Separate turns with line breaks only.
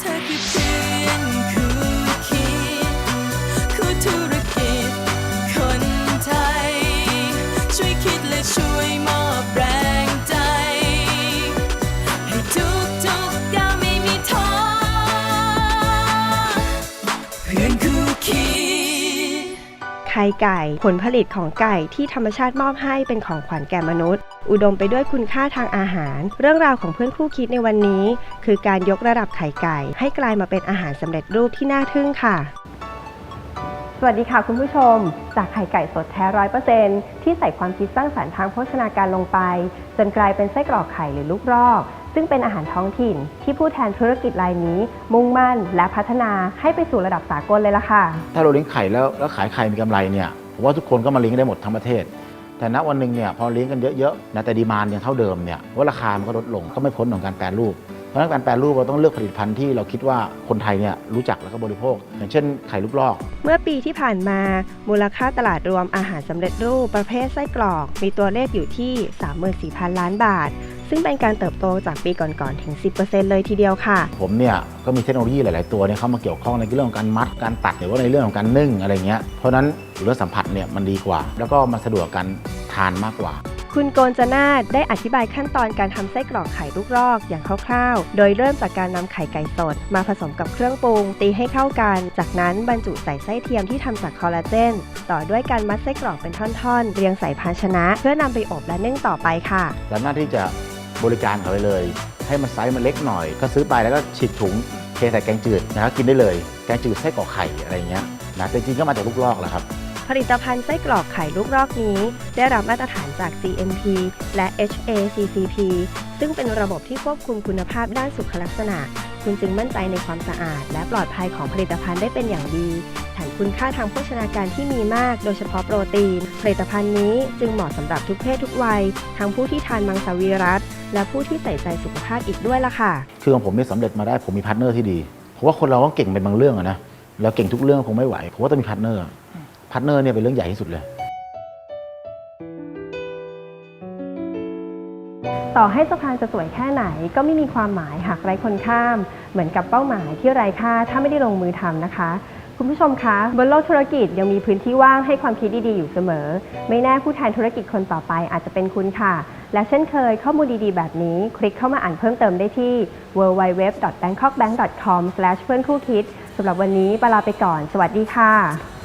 เธอคือเพื่อนคู่คิดคู่ธุรกิจ คนไทย ช่วยคิดและช่วยมอบแรงใจ ให้ทุกทุกๆก้าวไม่มีท้อเพื่อนคู่คิด
ไข่ไก่ ผลผลิตของไก่ที่ธรรมชาติมอบให้เป็นของขวัญแก่มนุษย์ อุดมไปด้วยคุณค่าทางอาหาร เรื่องราวของเพื่อนคู่คิดในวันนี้ คือการยกระดับไข่ไก่ ให้กลายมาเป็นอาหารสำเร็จรูปที่น่าทึ่งค่ะสวัสดีค่ะคุณผู้ชม จากไข่ไก่สดแท้ร้อยเปอร์เซนที่ใส่ความคิดสร้างสรรค์ทางโภชนาการลงไป จนกลายเป็นไส้กรอกไข่หรือลูกรอก ซึ่งเป็นอาหารท้องถิ่น ที่ผู้แทนธุรกิจรายนี้ มุ่งมั่นและพัฒนาให้ไปสู่ระดับสากลเลยล่ะค่ะ
ถ้าเราเลี้ยงไข่แล้วแล้วขายไข่มีกำไรเนี่ยผมว่าทุกคนก็มาเลี้ยงได้หมดทั้งประเทศ แต่ณวันหนึ่งเนี่ยพอเลี้ยงกันเยอะๆนะแต่ดีมานยังเท่าเดิมเนี่ยว่าราคามันก็ลดลงก็ไม่พ้นของการแปรรูปเพราะฉะนั้นการแปรรูปเราต้องเลือกผลิตภัณฑ์ที่เราคิดว่าคนไทยเนี่ยรู้จักแล้วก็บริโภค อย่างเช่นไข่ลูกลอก
เมื่อปีที่ผ่านมา มูลค่าตลาดรวมอาหารสำเร็จรูปประเภทไส้กรอก มีตัวเลขอยู่ที่ 34,000 ล้านบาท ซึ่งเป็นการเติบโตจากปีก่อนๆถึง 10%เลยทีเดียวค่ะ
ผมเนี่ยก็มีเทคโนโลยีหลาย ๆ ตัวเนี่ยเข้ามาเกี่ยวข้องในเรื่องของการมัดการตัดหรือว่าในเรื่องของการนึ่งอะไรเงี้ยเพราะฉะนั้นเรื่องสัมผัสเนี่ยมันดีกว่า แล้วก็มันสะดวกการทานมากกว่า
คุณโกนจนาดได้อธิบายขั้นตอนการทำไส้กรอกไข่ลูกรอกอย่างคร่าวๆ โดยเริ่มจากการนำไข่ไก่สด มาผสมกับเครื่องปรุง ตีให้เข้ากัน จากนั้นบรรจุใส่ไส้เทียมที่ทำจากคอลลาเจน ต่อด้วยการมัดไส้กรอกเป็นท่อนๆ เรียงใส่ภาชนะ เพื่อนำไปอบและนึ่งต่อไปค่ะ
แล้วหน้าที่จะ บริการเขาไปเลย ให้มันไซส์มันเล็กหน่อย ก็ซื้อไปแล้วก็ฉีกถุงเทใส่แกงจืดนะครับกินได้เลย แกงจืดไส้กรอกไข่อะไรเงี้ยนะแต่จริงๆก็มาจากลูกลอกแหละครับ
ผลิตภัณฑ์ไส้กรอกไข่ลูกรอกนี้ ได้รับมาตรฐานจาก GMP และ HACCP ซึ่งเป็นระบบที่ควบคุมคุณภาพด้านสุขลักษณะ คุณจึงมั่นใจในความสะอาด และปลอดภัยของผลิตภัณฑ์ได้เป็นอย่างดี แถมคุณค่าทางโภชนาการที่มีมาก โดยเฉพาะโปรตีน ผลิตภัณฑ์นี้จึงเหมาะสำหรับทุกเพศทุกวัย ทั้งผู้ที่ทานมังสวิรัตและผู้ที่ใส่ใจสุขภาพอีกด้วยล่ะค่ะ
คือของผมเนี่ยสำเร็จมาได้ผมมีพาร์ทเนอร์ที่ดีเพราะว่าคนเราก็เก่งเป็นบางเรื่องอะนะเราเก่งทุกเรื่องคงไม่ไหวผมว่าต้องมีพาร์ทเนอร์พาร์ทเนอร์เนี่ยเป็นเรื่องใหญ่ที่สุดเลย
ต่อให้สะพานจะสวยแค่ไหนก็ไม่มีความหมายหากไร้คนข้าม เหมือนกับเป้าหมายที่ไร้ค่าถ้าไม่ได้ลงมือทำนะคะ คุณผู้ชมคะบนโลกธุรกิจยังมีพื้นที่ว่างให้ความคิดดีๆอยู่เสมอ ไม่แน่ผู้แทนธุรกิจคนต่อไปอาจจะเป็นคุณค่ะ และเช่นเคยข้อมูลดีๆ แบบนี้ คลิกเข้ามาอ่านเพิ่มเติมได้ที่ www.bangkokbank.com เพื่อนคู่คิดสำหรับวันนี้ปาลาไปก่อน สวัสดีค่ะ